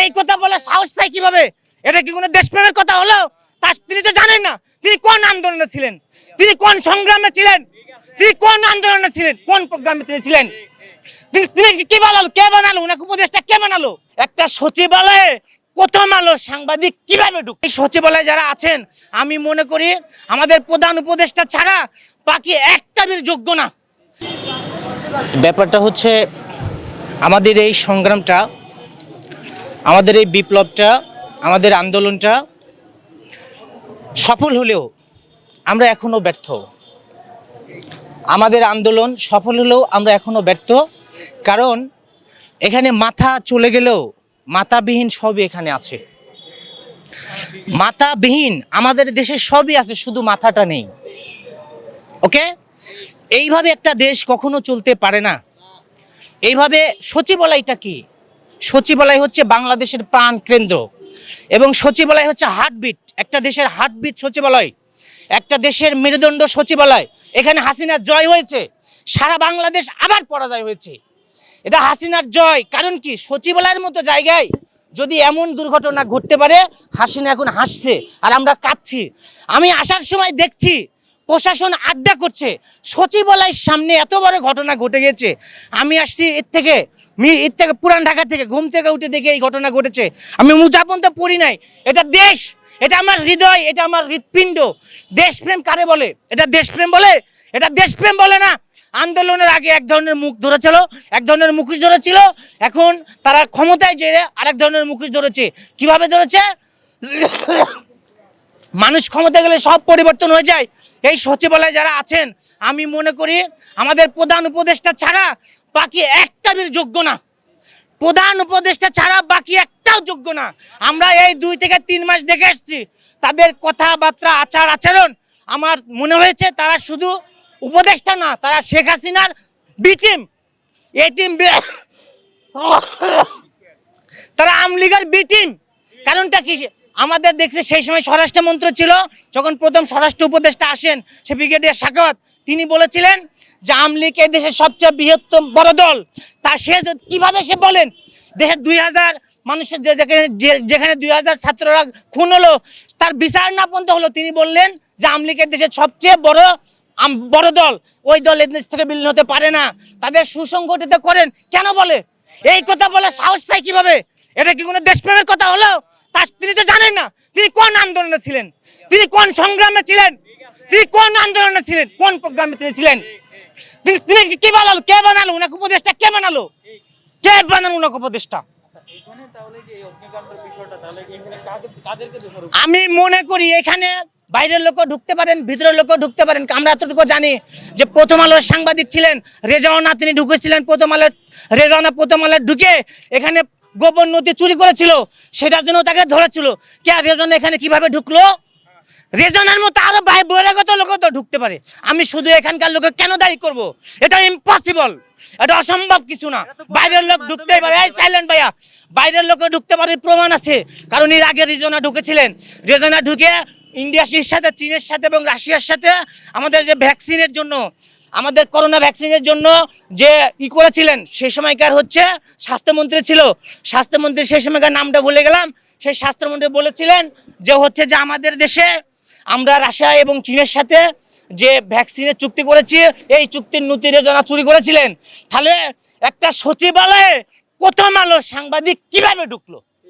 এই কথা বলে সাহস পায় কীভাবে? এটা কি কোনো দেশপ্রেমের কথা হলো? তা তিনি তো জানেন না। তিনি কোন আন্দোলনে ছিলেন? তিনি কোন সংগ্রামে ছিলেন? তিনি কোন আন্দোলনে ছিলেন? কোন প্রোগ্রামে তিনি ছিলেন? তিনি কি উপদেশটা একটা সচিবালয়ে প্রথম সাংবাদিক কীভাবে ঢুক এই যারা আছেন, আমি মনে করি আমাদের প্রধান উপদেষ্টা ছাড়া যোগ্য না। ব্যাপারটা হচ্ছে আমাদের এই সংগ্রামটা আমাদের এই বিপ্লবটা, আমাদের আন্দোলনটা সফল হলেও আমরা এখনও ব্যর্থ। আমাদের আন্দোলন সফল হলেও আমরা এখনও ব্যর্থ। কারণ এখানে মাথা চলে গেলেও মাথাবিহীন সবই এখানে আছে। মাথাবিহীন আমাদের দেশে সবই আছে, শুধু মাথাটা নেই। ওকে? এইভাবে একটা দেশ কখনো চলতে পারে না। এইভাবে সচিবালয়টা কি? সচিবালয় হচ্ছে বাংলাদেশের প্রাণ কেন্দ্র। এবং সচিবালয় হচ্ছে হার্টবিট, একটা দেশের হার্টবিট সচিবালয়, একটা দেশের মেরুদণ্ড সচিবালয়। এখানে হাসিনার জয় হয়েছে, সারা বাংলাদেশ আবার পরাজয় হয়েছে। এটা হাসিনার জয়, কারণ কি? সচিবালয়ের মতো জায়গায় যদি এমন দুর্ঘটনা ঘটতে পারে, হাসিনা এখন হাসছে, আর আমরা কাঁদছি। আমি আসার সময় দেখছি প্রশাসন আড্ডা করছে। সচিবালয়ের সামনে এত বড় ঘটনা ঘটে গেছে। আমি আসছি এর থেকে এর থেকে পুরান ঢাকা থেকে, ঘুম থেকে উঠে দেখে এই ঘটনা ঘটেছে। আমি মুজাপন তো পড়ি নাই। এটা দেশ, এটা আমার হৃদয়, এটা আমার হৃৎপিণ্ড। দেশপ্রেম কারে বলে? এটা দেশপ্রেম বলে? এটা দেশপ্রেম বলে না। আন্দোলনের আগে এক ধরনের মুখ ধরেছিল, এক ধরনের মুখোশ ধরেছিল। এখন তারা ক্ষমতায় যে আরেক ধরনের মুখোশ ধরেছে। কীভাবে ধরেছে? মানুষ ক্ষমতা গেলে সব পরিবর্তন হয়ে যায়। এই সচিবালয়ে যারা আছেন, আমি মনে করি আমাদের প্রধান উপদেষ্টা ছাড়া বাকি একটা যোগ্য না। প্রধান উপদেষ্টা ছাড়া বাকি একটাও যোগ্য না। আমরা এই দুই থেকে তিন মাস দেখে এসেছি, তাদের কথাবার্তা, আচার আচরণ। আমার মনে হয়েছে তারা শুধু উপদেষ্টা না, তারা শেখ হাসিনার বি টিম। এ টিম তারা আমলিগার বি টিম। কারণটা কি? আমাদের দেখতে সেই সময় স্বরাষ্ট্রমন্ত্রী ছিল, যখন প্রথম স্বরাষ্ট্র উপদেষ্টা আসেন, সে ব্রিগেডিয়ার সাকাওয়াত তিনি বলেছিলেন যে আমলিগ এই দেশের সবচেয়ে বৃহত্তম বড় দল। তা সে কীভাবে সে বলেন? দেশের দুই হাজার মানুষের যেখানে যেখানে দুই হাজার ছাত্ররা খুন হলো, তার বিচার না পর্যন্ত হলো, তিনি বললেন যে আমলিগের দেশের সবচেয়ে বড় বড় দল। ওই দল এর দেশ থেকে বিলীন হতে পারে না। তাদের সুসংগঠিত করেন। কেন বলে? এই কথা বলে সাহস পায় কীভাবে? এটা কি কোনো দেশপ্রেমের কথা হলো? তিনি তো জানেন না। তিনি কোন আন্দোলনে ছিলেন? তিনি কোন সংগ্রামে ছিলেন? তিনি কোন আন্দোলনে ছিলেন? কোন প্রোগ্রামে তিনি ছিলেন? তিনি কি বানালো? কে বানালো? উনাকে উপদেশটা কে বানালো? কে বানালো উনাকে উপদেশটা আমি মনে করি এখানে বাইরের লোকও ঢুকতে পারেন, ভিতরের লোকও ঢুকতে পারেন। আমরা এতটুকু জানি যে প্রথম আলোর সাংবাদিক ছিলেন রেজাওয়ানা তিনি ঢুকেছিলেন প্রথম আলোর রেজাওয়ানা প্রথম আলোর ঢুকে এখানে গোপন নথি চুরি করেছিল সেটার জন্য তাকে ধরেছিল। কে রেজন এখানে কীভাবে ঢুকলো? রেজনের মতো আরও ভাই বহিরাগত লোক তো ঢুকতে পারে। আমি শুধু এখানকার লোকে কেন দায়ী করব? এটা ইম্পসিবল এটা অসম্ভব কিছু না। বাইরের লোক ঢুকতেই পারে। এই সাইলেন্ট ভাইয়া বাইরের লোক ঢুকতে পারে প্রমাণ আছে। কারণ এর আগে রিজনা ঢুকেছিলেন। রিজনা ঢুকে ইন্ডিয়ার সাথে চীনের সাথে এবং রাশিয়ার সাথে আমাদের যে ভ্যাকসিনের জন্য আমাদের করোনা ভ্যাকসিনের জন্য যে ই করেছিলেন সেই সময়কার হচ্ছে স্বাস্থ্যমন্ত্রী ছিল। স্বাস্থ্যমন্ত্রী সেই সময়কার নামটা ভুলে গেলাম। সেই স্বাস্থ্যমন্ত্রী বলেছিলেন যে হচ্ছে যে আমাদের দেশে আমরা রাশিয়া এবং চীনের সাথে যে ভ্যাকসিনের চুক্তি করেছি, এই চুক্তির নথি রেজনা চুরি করেছিলেন। তাহলে একটা সচিবালয়ে প্রথম আলো সাংবাদিক কীভাবে ঢুকলো?